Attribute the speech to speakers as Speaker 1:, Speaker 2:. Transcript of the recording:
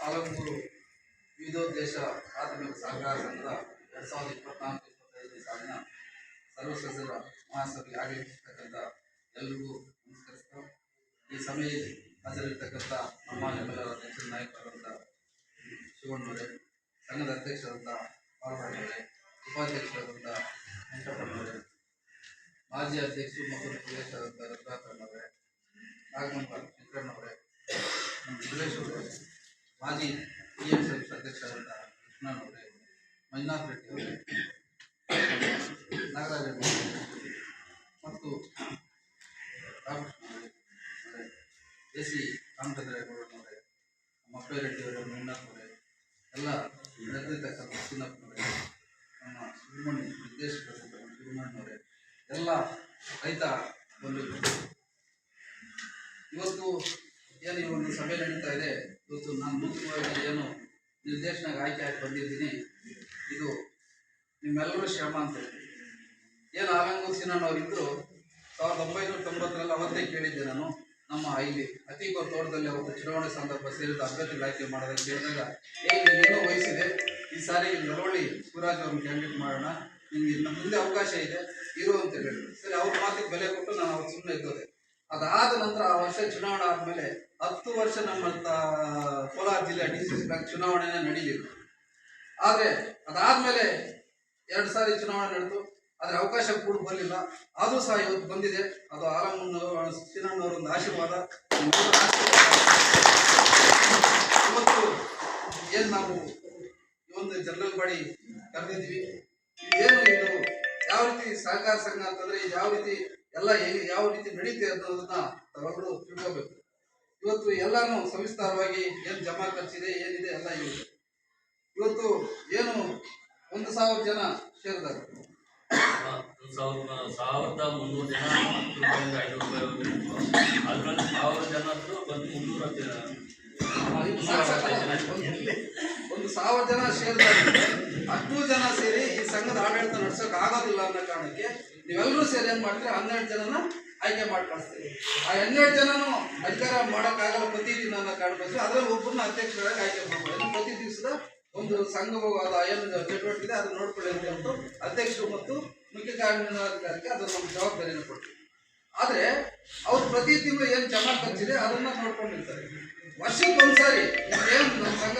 Speaker 1: ಆಲಂಗೂರು ವಿವಿಧೋದ್ದೇಶ ಪ್ರಾಥಮಿಕ ಸಹಕಾರ ಸಂಘದ ಎರಡ್ ಸಾವಿರದ ಇಪ್ಪತ್ನಾಲ್ಕು ಇಪ್ಪತ್ತೈದನೇ ಸಾಲಿನ ಸರ್ವ ಸದಸ್ಯರ ಮಹಾಸಭೆ ಆಗಮಿಸಿರ್ತಕ್ಕಂಥ ಎಲ್ಲರಿಗೂ ನಮಸ್ಕರಿಸ್ತಾ, ಈ ಸಮಯದಲ್ಲಿ ಹಾಜರಿರ್ತಕ್ಕಂಥ ನಮ್ಮ ಎಲ್ಲರ ಅಧ್ಯಕ್ಷ ನಾಯಕರಾದಂಥ ಶಿವಣ್ಣವರೇ ಸಂಘದ ಅಧ್ಯಕ್ಷರಾದಂಥ ಪಾಲ್ಗೊಂಡವರೇ ಉಪಾಧ್ಯಕ್ಷರಾದಂಥ ವೆಂಕಟಪ್ಪನವರೇ ಮಾಜಿ ಅಧ್ಯಕ್ಷರು ಮತ್ತು ನಿರ್ದೇಶಕರಾದಂಥ ರತ್ನಾಕರಣ್ಣವರೇ ನಾಗಮಂಗಲ ಶಂಕರಣ್ಣವರೇ ನಮ್ಮ ಸುರೇಶ್ ಅವರೇ ಮಾಜಿ ಪಿ ಎಂ ಸರ್ವಿಸ್ ಅಧ್ಯಕ್ಷರಾದಂಥ ಕೃಷ್ಣನವರೇ ಮಂಜುನಾಥ್ ರೆಡ್ಡಿ ಅವರೇ, ನಾಗರಾಜ ಮತ್ತು ರಾಮಕೃಷ್ಣ ಎ ಸಿ ರಾಮಚಂದ್ರೇಗೌಡನವರೇ ಮಕ್ಕಳ ರೆಡ್ಡಿ ಅವರು, ಮಂಜುನಾಥ್ ಅವರೇ, ಎಲ್ಲ ನಡೆದಿರ್ತಕ್ಕಂಥ ನಮ್ಮ ಸುಬ್ರಹ್ಮಣ್ಯ ನಿರ್ದೇಶಕರಾದಂಥ ಎಲ್ಲ ರೈತ ಬಂಧುಗಳು. ಇವತ್ತು ಏನು ಒಂದು ಸಭೆ ನಡೀತಾ ಇದೆ ಇವತ್ತು ನಾನು ಮುಖ್ಯವಾಗಿ ಏನು ನಿರ್ದೇಶನಕ್ಕೆ ಆಯ್ಕೆ ಆಗಿ ಬಂದಿದ್ದೀನಿ. ಇದು ನಿಮ್ಮೆಲ್ಲರೂ ಶ್ರಮ ಅಂತ ಏನು ಆಲಂಗೂರು ಸಿನಣ್ಣವರಿದ್ರು ಸಾವಿರದ ಒಂಬೈನೂರ ತೊಂಬತ್ತರಲ್ಲಿ ಅವತ್ತೇ ಕೇಳಿದ್ದೆ ನಾನು ನಮ್ಮ ಇಲ್ಲಿ ಅತೀಕೋರ್ ತೋಟದಲ್ಲಿ ಅವತ್ತು ಚುನಾವಣೆ ಸಂದರ್ಭ ಸೇರಿದ ಅಭ್ಯರ್ಥಿಗಳ ಆಯ್ಕೆ ಮಾಡೋದಕ್ಕೆ ಕೇಳಿದಾಗ ಏ ಇನ್ನೂ ವಹಿಸಿದೆ ಈ ಸಾರಿ ನರವಳ್ಳಿ ಶಿವರಾಜ್ ಅವ್ರನ್ನ ಕ್ಯಾಂಡಿಡೇಟ್ ಮಾಡೋಣ. ನಿಮ್ಗೆ ಇನ್ನು ಮುಂದೆ ಅವಕಾಶ ಇದೆ. ಇರು ಅಂತ ಹೇಳಿದ್ರು. ಸರಿ, ಅವ್ರ ಮಾತಿಗೆ ಬೆಲೆ ಕೊಟ್ಟು ನಾನು ಅವ್ರು ಸುಮ್ಮನೆ ಇದ್ದೋದೆ ಅದಾದ ನಂತರ ಆ ವರ್ಷ ಚುನಾವಣೆ ಆದ್ಮೇಲೆ ಹತ್ತು ವರ್ಷ ನಮ್ಮ ಕೋಲಾರ ಜಿಲ್ಲೆ ಡಿ ಸಿ ಸಿ ಬ್ಯಾಂಕ್ ಚುನಾವಣೆನೇ ನಡೀಲಿಲ್ಲ. ಆದ್ರೆ ಅದಾದ್ಮೇಲೆ ಎರಡು ಸಾರಿ ಚುನಾವಣೆ ನಡೆದು, ಆದ್ರೆ ಅವಕಾಶ ಕೂಡ ಬರಲಿಲ್ಲ ಅದು ಸಹ ಇವತ್ತು ಬಂದಿದೆ. ಅದು ಆಲಮ್ಮನವರು ಶ್ರೀನಣ್ಣವರ ಒಂದು ಆಶೀರ್ವಾದ. ಇವತ್ತು ಏನ್ ನಾವು ಒಂದು ಜನರಲ್ ಬಾಡಿ ಕರೆದಿದ್ವಿ ಏನು ಇದು ಯಾವ ರೀತಿ ಸಹಕಾರ ಸಂಘ ಅಂತಂದ್ರೆ ಯಾವ ರೀತಿ ಎಲ್ಲ ಯಾವ ರೀತಿ ನಡೀತೆ ಅನ್ನೋದನ್ನ ತಾವೆಲ್ಲರೂ ತಿಳ್ಕೋಬೇಕು. ಇವತ್ತು ಎಲ್ಲಾನು ಸವಿಸ್ತಾರವಾಗಿ ಏನು ಜಮಾ ಖರ್ಚಿದೆ ಏನಿದೆ ಎಲ್ಲ ಹೇಳಿದೆ ಇವತ್ತು ಏನು ಒಂದು ಸಾವಿರ ಜನ ಸೇರಿದ್ದಾರೆ?
Speaker 2: ಸಾವಿರದ ಮುನ್ನೂರು ಜನ ಅದರಲ್ಲಿ ಸಾವಿರ ಜನ ಬಂದು ಮುನ್ನೂರ ಜನ
Speaker 1: ಸಾವಿರ ಜನ ಸೇರಿದ್ದಾರೆ ಅಷ್ಟು ಜನ ಸೇರಿ ಈ ಸಂಘದ ಆಡಳಿತ ನಡ್ಸೋಕೆ ಆಗೋದಿಲ್ಲ ಅನ್ನೋ ಕಾರಣಕ್ಕೆ ನೀವೆಲ್ಲರೂ ಸೇರಿ ಏನು ಮಾಡ್ತೀರಿ ಹನ್ನೆರಡು ಜನನ ಆಯ್ಕೆ ಮಾಡಿ ಕಳಿಸ್ತೀರಿ. ಆ ಹನ್ನೆರಡು ಜನನು ಅಧಿಕಾರ ಮಾಡೋಕ್ಕಾಗಲ್ಲ ಪ್ರತಿ ದಿನ ಅನ್ನೋ ಕಾರಣಕ್ಕೋಸ್ಕರ ಅದ್ರಲ್ಲಿ ಒಬ್ಬರನ್ನ ಅಧ್ಯಕ್ಷರಾಗಿ ಆಯ್ಕೆ ಮಾಡ್ಬೋದು. ಪ್ರತಿ ದಿವಸದ ಒಂದು ಸಂಘವು ಅದು ಏನು ಚಟುವಟಿಕೆ ಇದೆ, ಅದನ್ನ ನೋಡ್ಕೊಳ್ಳಿ ಅಂತ ಅಧ್ಯಕ್ಷರು ಮತ್ತು ಮುಖ್ಯ ಕಾರ್ಯನಿರ್ವಹಣಾಧಿಕಾರಿಗೆ ಅದರ ಒಂದು ಜವಾಬ್ದಾರಿಯನ್ನು ಕೊಡ್ತೀವಿ. ಆದರೆ ಅವ್ರು ಪ್ರತಿ ತಿಂಗಳು ಏನು ಜಮಾ ಖರ್ಚಿದೆ ಅದನ್ನ ನೋಡ್ಕೊಂಡಿರ್ತಾರೆ. ವರ್ಷಕ್ಕೆ ಒಂದ್ಸಾರಿ ಏನು ನಮ್ಮ ಸಂಘ